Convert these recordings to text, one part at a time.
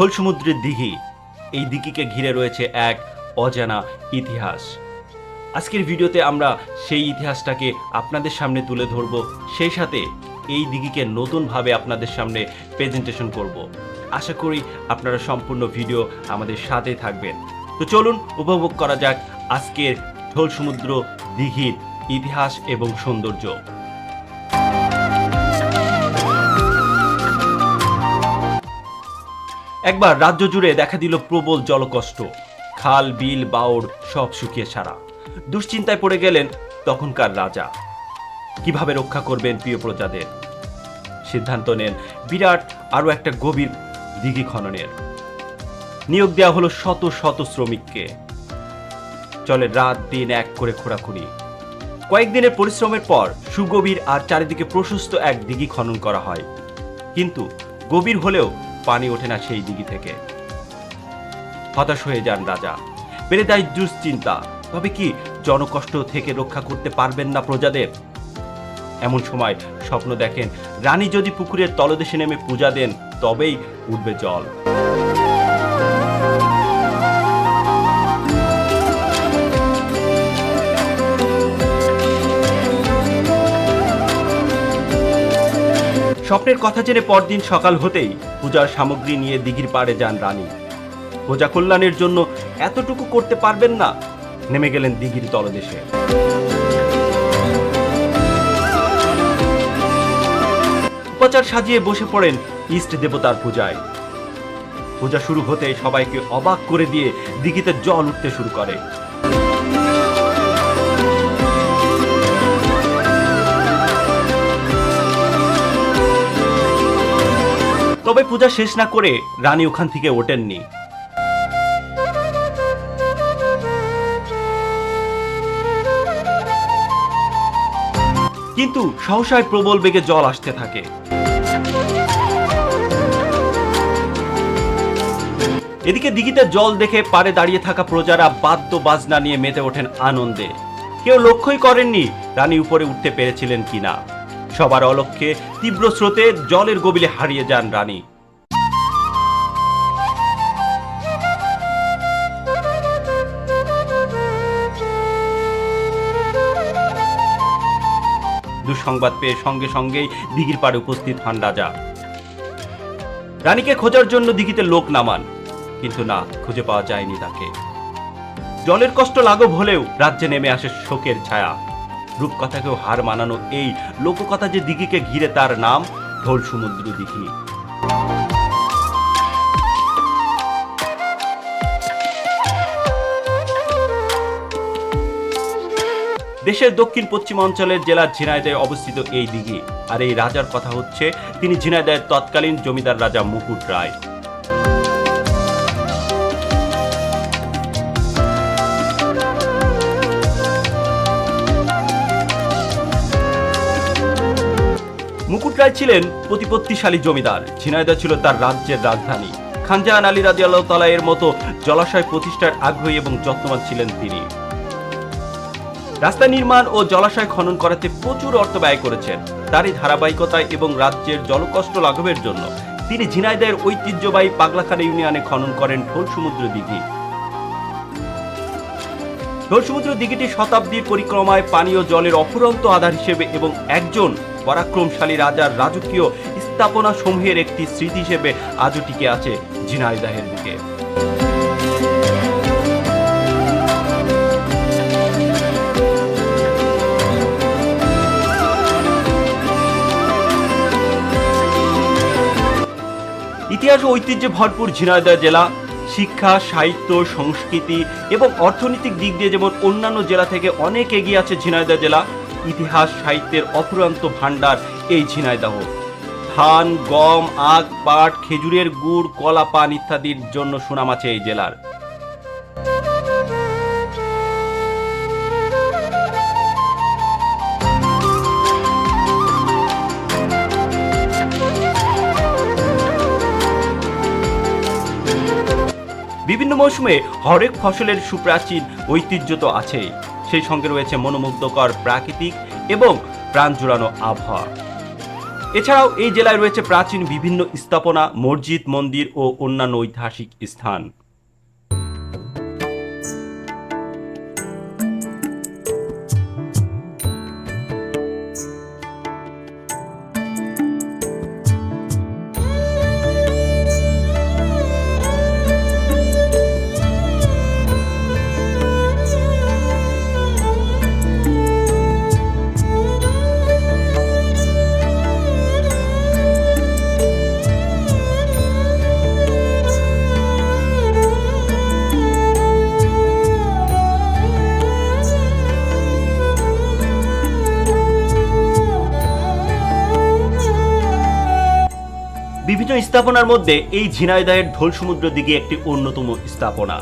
ঢোল সমুদ্রের দিঘি। এই দিঘিকে ঘিরে রয়েছে এক অজানা ইতিহাস। আজকের ভিডিওতে আমরা সেই ইতিহাসটাকে আপনাদের সামনে তুলে ধরব, সেই সাথে এই দিঘিকে নতুনভাবে আপনাদের সামনে প্রেজেন্টেশন করব। আশা করি আপনারা সম্পূর্ণ ভিডিও আমাদের সাথে থাকবেন। তো চলুন, উপভোগ করা যাক আজকের ঢোল সমুদ্র দিঘির ইতিহাস এবং সৌন্দর্য। একবার রাজ্য জুড়ে দেখা দিল প্রবল জলকষ্ট। খাল, বিল বাওড় সব শুকিয়ে সারা। দুশ্চিন্তায় পড়ে গেলেন তখনকার রাজা। কীভাবে রক্ষা করবেন প্রিয় প্রজাদের? সিদ্ধান্ত নেন বিরাট আরও একটা গভীর দিঘি খননের। নিয়োগ দেওয়া হলো শত শত শ্রমিককে। চলে রাত দিন এক করে খোঁড়াখুড়ি। কয়েকদিনের পরিশ্রমের পর সুগভীর আর চারিদিকে প্রশস্ত এক দিঘি খনন করা হয়। কিন্তু গভীর হলেও পানি ওঠে না সেই দিঘি থেকে। হতাশ হয়ে যান রাজা। বেড়ে দেয় দুশ্চিন্তা। তবে কি জনকষ্ট থেকে রক্ষা করতে পারবেন না প্রজাদের? এমন সময় স্বপ্ন দেখেন, রানী যদি পুকুরের তলদেশে নেমে পূজা দেন, তবেই উঠবে জল। স্বপ্নের কথা জেনে পরদিন সকাল হতেই পূজার সামগ্রী নিয়ে দিঘির পাড়ে যান রানী। প্রজা কল্যাণের জন্য এতটুকু করতে পারবেন না, নেমে গেলেন দিঘির তলদেশে। উপাচার সাজিয়ে বসে পড়েন ইষ্ট দেবতার পূজায়। পূজা শুরু হতে সবাইকে অবাক করে দিয়ে দিঘিতে জল উঠতে শুরু করে। তবে পূজা শেষ না করে রানী ওখান থেকে ওঠেননি। কিন্তু সহসায় প্রবল বেগে জল আসতে থাকে। এদিকে দিঘিতে জল দেখে পারে দাঁড়িয়ে থাকা প্রজারা বাদ্য বাজনা নিয়ে মেতে ওঠেন আনন্দে। কেউ লক্ষ্যই করেননি রানী উপরে উঠতে পেরেছিলেন কিনা। সবার অলক্ষ্যে তীব্র স্রোতে জলের গবিলে হারিয়ে যান রানী। দুঃসংবাদ পেয়ে সঙ্গে সঙ্গেই দিঘির পাড়ে উপস্থিত হন রাজা। রানীকে খোঁজার জন্য দিঘিতে লোক নামান, কিন্তু না, খুঁজে পাওয়া যায়নি তাকে। জলের কষ্ট লাঘব হলেও রাজ্যে নেমে আসে শোকের ছায়া। রূপকথাকেও হার মানানো এই লোককথা যে দিঘিকে ঘিরে তার নাম, ঢোল সমুদ্র দিঘি। দেশের দক্ষিণ পশ্চিম অঞ্চলের জেলার ঝিনাইদহে অবস্থিত এই দিঘি। আর এই রাজার কথা হচ্ছে, তিনি ঝিনাইদহের তৎকালীন জমিদার রাজা মুকুট রায়। রায় ছিলেন প্রতিপত্তিশালী জমিদার। ঝিনাইদহ ছিল তার রাজ্যের রাজধানী। খানজাহান আলী রাজি আল্লাহ তালা এর মতো জলাশয় প্রতিষ্ঠার আগ্রহী এবং যত্নবান ছিলেন তিনি। রাস্তা নির্মাণ ও জলাশয় খনন করাতে প্রচুর অর্থ ব্যয় করেছেন। তারই ধারাবাহিকতায় এবং রাজ্যের জলকষ্ট লাঘবের জন্য তিনি ঝিনাইদহের ঐতিহ্যবাহী পাগলাখানা ইউনিয়নে খনন করেন ঢোল সমুদ্র দিঘি। ঢোল সমুদ্র দিঘিটি শতাব্দীর পরিক্রমায় পানীয় জলের অফুরন্ত আধার হিসেবে এবং একজন পরাক্রমশালী রাজার রাজকীয় স্থাপনা সমূহের একটি স্মৃতি হিসেবে আজও টিকে আছে ঝিনাইদহের বুকে। ইতিহাস ঐতিহ্যে ভরপুর ঝিনাইদহ জেলা, শিক্ষা, সাহিত্য, সংস্কৃতি এবং অর্থনৈতিক দিক দিয়ে যেমন অন্যান্য জেলা থেকে অনেক এগিয়ে আছে ঝিনাইদহ জেলা ইতিহাস, সাহিত্যের অফুরান্ত ভাণ্ডার এই ঝিনাইদহ। ধান, গম, আখ, পাট, খেজুরের গুড়, কলা, পান ইত্যাদির জন্য সুনাম আছে এই জেলার। বিভিন্ন মৌসুমে হরেক ফসলের সুপ্রাচীন ঐতিহ্য তো আছেই। সেই সঙ্গে রয়েছে মনোমুগ্ধকর প্রাকৃতিক এবং প্রাণ জুড়ানো আবহাওয়া। এছাড়াও এই জেলায় রয়েছে প্রাচীন বিভিন্ন স্থাপনা, মসজিদ, মন্দির ও অন্যান্য ঐতিহাসিক স্থান। স্থাপনার মধ্যে এই ঝিনাইদহের ঢোল সমুদ্র দিকে একটি অন্যতম স্থাপনা।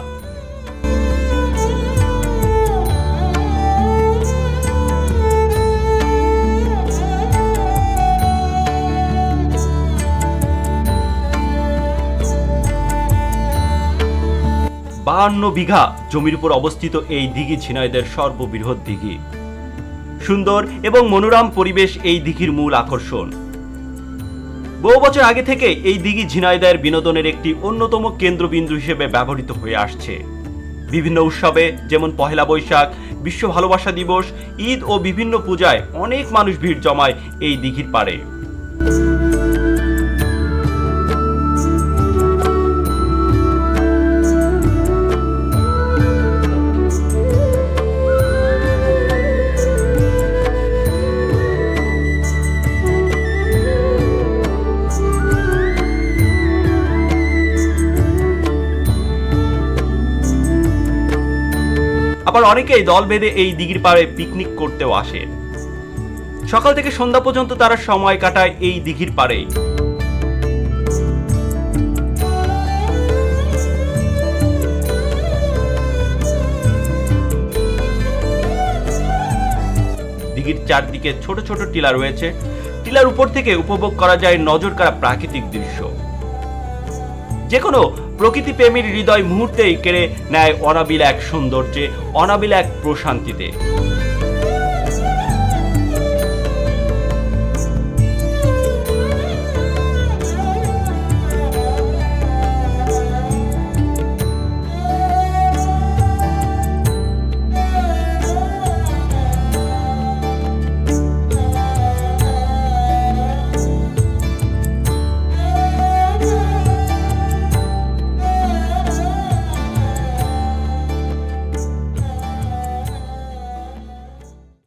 বাহান্ন বিঘা জমির উপর অবস্থিত এই দিঘি ঝিনাইদের সর্ববৃহৎ দিঘি। সুন্দর এবং মনোরম পরিবেশ এই দিঘির মূল আকর্ষণ। বহু বছর আগে থেকে এই দিঘি ঝিনাইদায়ের বিনোদনের একটি অন্যতম কেন্দ্রবিন্দু হিসেবে ব্যবহৃত হয়ে আসছে। বিভিন্ন উৎসবে, যেমন পহেলা বৈশাখ, বিশ্ব ভালোবাসা দিবস, ঈদ ও বিভিন্ন পূজায় অনেক মানুষ ভিড় জমায় এই দিঘির পাড়ে। অনেকেই দল বেঁধে এই দিঘির পাড়ে পিকনিক করতেও আসে। সকাল থেকে সন্ধ্যা পর্যন্ত তারা সময় কাটায় এই দিঘির পাড়েই। দিঘির চারদিকে ছোট ছোট টিলা রয়েছে। টিলার উপর থেকে উপভোগ করা যায় নজর কাড়া প্রাকৃতিক দৃশ্য। যে কোনো প্রকৃতি প্রেমীর হৃদয় মুহূর্তেই কেড়ে নেয় অনাবিল এক সৌন্দর্যে অনাবিল এক প্রশান্তিতে।